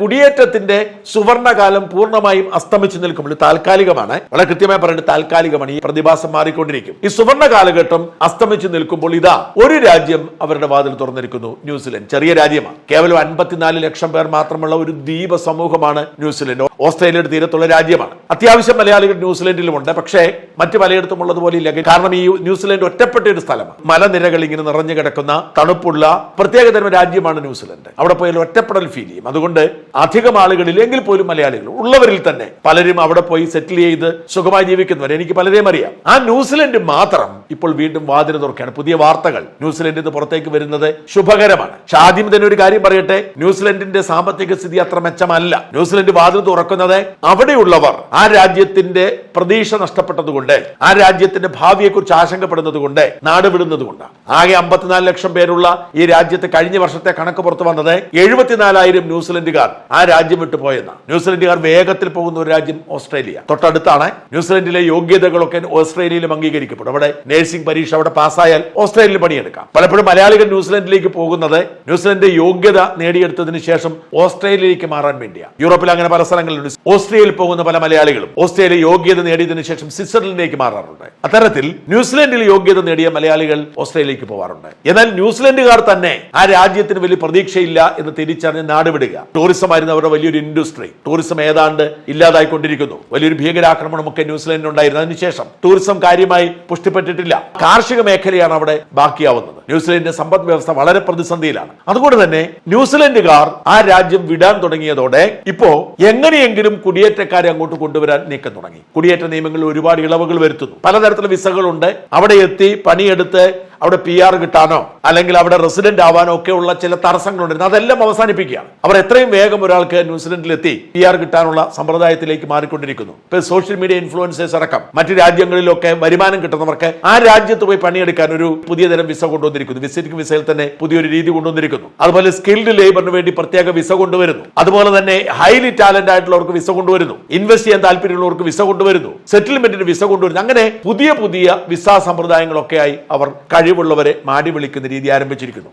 കുടിയേറ്റത്തിന്റെ സുവർണകാലം പൂർണമായും അസ്തമിച്ചു നിൽക്കുമ്പോൾ താൽക്കാലികമാണ്. വളരെ കൃത്യമായി പറയുന്നത് താൽക്കാലികമാണ്. ഈ പ്രതിഭാസം മാറിക്കൊണ്ടിരിക്കും. ഈ സുവർണ കാലഘട്ടം അസ്തമിച്ചു നിൽക്കുമ്പോൾ ഇതാ ഒരു രാജ്യം അവരുടെ വാതിൽ തുറന്നിരിക്കുന്നു ന്യൂസിലൻഡ്. ചെറിയ രാജ്യമാണ്. കേവലം അൻപത്തിനാല് ലക്ഷം പേർ മാത്രമുള്ള ഒരു ദ്വീപ സമൂഹമാണ് ന്യൂസിലൻഡ്. ഓസ്ട്രേലിയയുടെ തീരത്തുള്ള രാജ്യമാണ്. അത്യാവശ്യം മലയാളികൾ ന്യൂസിലൻഡിലുമുണ്ട്. പക്ഷേ മറ്റ് പലയിടത്തും ഉള്ളതുപോലെ ഇല്ല. കാരണം ഈ ന്യൂസിലൻഡ് ഒറ്റപ്പെട്ട ഒരു സ്ഥലമാണ്. മലനിരകൾ ഇങ്ങനെ നിറഞ്ഞു കിടക്കുന്ന തണുപ്പുള്ള പ്രത്യേകതരം രാജ്യമാണ് ന്യൂസിലൻഡ്. അവിടെ പോയാൽ ഒറ്റപ്പെടൽ ഫീൽ ചെയ്യും. അതുകൊണ്ട് അധികം ആളുകളിൽ എങ്കിൽ പോലും മലയാളികൾ ഉള്ളവരിൽ തന്നെ പലരും അവിടെ പോയി സെറ്റിൽ ചെയ്ത് സുഖമായി ജീവിക്കുന്നവർ എനിക്ക് പലരെയും അറിയാം. ആ ന്യൂസിലൻഡ് മാത്രം ഇപ്പോൾ വീണ്ടും വാതിൽ തുറക്കുകയാണ്. പുതിയ വാർത്തകൾ. ന്യൂസിലൻഡിൽ നിന്ന് പുറത്തേക്ക് വരുന്നത് ശുഭകരമാണ്. പക്ഷെ ആദ്യം തന്നെ ഒരു കാര്യം പറയട്ടെ. ന്യൂസിലൻഡിന്റെ സാമ്പത്തിക സ്ഥിതി അത്ര മെച്ചമല്ല. ന്യൂസിലൻഡ് വാതിൽ തുറക്കുന്നത് അവിടെയുള്ളവർ ആ രാജ്യത്തിന്റെ പ്രതീക്ഷ നഷ്ടപ്പെട്ടതുകൊണ്ട് ആ രാജ്യത്തിന്റെ ഭാവിയെക്കുറിച്ച് ആശങ്കപ്പെടുന്നത് കൊണ്ട് നാട് വിടുന്നത് കൊണ്ടാണ് ആകെ അമ്പത്തിനാല് ലക്ഷം പേരുള്ള ഈ രാജ്യത്ത് കഴിഞ്ഞ വർഷത്തെ കണക്ക് പുറത്തു വന്നത് എഴുപത്തിനാലായിരം ന്യൂസിലൻഡുകാർ. ആ രാജ്യം വിട്ടു പോയെന്നാണ് ന്യൂസിലൻഡുകാർ വേഗത്തിൽ പോകുന്ന ഒരു രാജ്യം ഓസ്ട്രേലിയ. തൊട്ടടുത്താണ് ന്യൂസിലൻഡിലെ യോഗ്യതകളൊക്കെ ഓസ്ട്രേലിയയിലും അംഗീകരിക്കപ്പെടും. അവിടെ നഴ്സിംഗ് പരീക്ഷ അവിടെ പാസ്സായാൽ ഓസ്ട്രേലിയയിൽ പണിയെടുക്കാം. പലപ്പോഴും മലയാളികൾ ന്യൂസിലൻഡിലേക്ക് പോകുന്നത് ന്യൂസിലൻഡ് യോഗ്യത നേടിയെടുത്തതിന് ശേഷം ഓസ്ട്രേലിയയിലേക്ക് മാറാൻ വേണ്ടിയാണ് യൂറോപ്പിൽ അങ്ങനെ പല സ്ഥലങ്ങളിലുണ്ട് ഓസ്ട്രേലിയയിൽ പോകുന്ന പല മലയാളികളും ഓസ്ട്രേലിയ യോഗ്യത നേടിയതിനു ശേഷം സ്വിറ്റ്സർലൻഡിലേക്ക് മാറാറുണ്ട്. അത്തരത്തിൽ ന്യൂസിലൻഡിൽ യോഗ്യത നേടിയ മലയാളികൾ ഓസ്ട്രേലിയയിലേക്ക് പോവാറുണ്ട്. എന്നാൽ ന്യൂസിലൻഡുകാർ തന്നെ ആ രാജ്യത്തിന് വലിയ പ്രതീക്ഷയില്ല എന്ന് തിരിച്ചറിഞ്ഞ് നാടുവിടുക. ടൂറിസം ആയിരുന്നു അവരുടെ വലിയൊരു ഇൻഡസ്ട്രി ടൂറിസം ഏതാണ്ട് ഇല്ലാതായിക്കൊണ്ടിരിക്കുന്നു. വലിയൊരു ഭീകരാക്രമണമൊക്കെ ന്യൂസിലൻഡിൽ ഉണ്ടായിരുന്നു അതിനുശേഷം ടൂറിസം കാര്യമായി പുഷ്ടിപ്പെട്ടിട്ടില്ല. കാർഷിക മേഖലയാണ് അവിടെ ബാക്കിയാവുന്നത്. ന്യൂസിലൻഡിന്റെ സമ്പദ് വ്യവസ്ഥ വളരെ പ്രതിസന്ധിയിലാണ്. അതുകൊണ്ട് തന്നെ ന്യൂസിലൻഡുകാർ ആ രാജ്യം വിടാൻ തുടങ്ങിയതോടെ ഇപ്പോ എങ്ങനെയെങ്കിലും കുടിയേറ്റക്കാരെ അങ്ങോട്ട് കൊണ്ടുവരാൻ നീക്കം തുടങ്ങി. കുടിയേറ്റ നിയമങ്ങളിൽ ഒരുപാട് ഇളവുകൾ വരുത്തുന്നു. പലതരത്തിലുള്ള വിസകളുണ്ട്. അവിടെ എത്തി പണിയെടുത്ത് അവിടെ പി ആർ കിട്ടാനോ അല്ലെങ്കിൽ അവിടെ റെസിഡന്റ് ആവാനോ ഒക്കെ ഉള്ള ചില തടസ്സങ്ങളുണ്ടായിരുന്നു. അതെല്ലാം അവസാനിപ്പിക്കുക അവർ എത്രയും വേഗം ഒരാൾക്ക് ന്യൂസിലൻഡിലെത്തി പി ആർ കിട്ടാനുള്ള സമ്പ്രദായത്തിലേക്ക് മാറിക്കൊണ്ടിരിക്കുന്നു. ഇപ്പൊ സോഷ്യൽ മീഡിയ ഇൻഫ്ലുവൻസേഴ്സ് അടക്കം മറ്റു രാജ്യങ്ങളിലൊക്കെ വരുമാനം കിട്ടുന്നവർക്ക് ആ രാജ്യത്ത് പോയി പണിയെടുക്കാൻ ഒരു പുതിയ തരം വിസ കൊണ്ടുവന്നിരിക്കുന്നു. വിസിറ്റിംഗ് വിസയിൽ തന്നെ പുതിയൊരു രീതി കൊണ്ടുവന്നിരിക്കുന്നു. അതുപോലെ സ്കിൽഡ് ലേബറിന് വേണ്ടി പ്രത്യേക വിസ കൊണ്ടുവരുന്നു. അതുപോലെ തന്നെ ഹൈലി ടാലന്റ് ആയിട്ടുള്ളവർക്ക് വിസ കൊണ്ടുവരുന്നു. ഇൻവെസ്റ്റ് ചെയ്യാൻ താല്പര്യമുള്ളവർക്ക് വിസ കൊണ്ടുവരുന്നു. സെറ്റിൽമെന്റിന് വിസ കൊണ്ടുവരുന്നു. അങ്ങനെ പുതിയ പുതിയ വിസ സമ്പ്രദായങ്ങളൊക്കെ ആയി അവർ കഴിവുള്ളവരെ മാടി വിളിക്കുന്ന രീതി ആരംഭിച്ചിരിക്കുന്നു.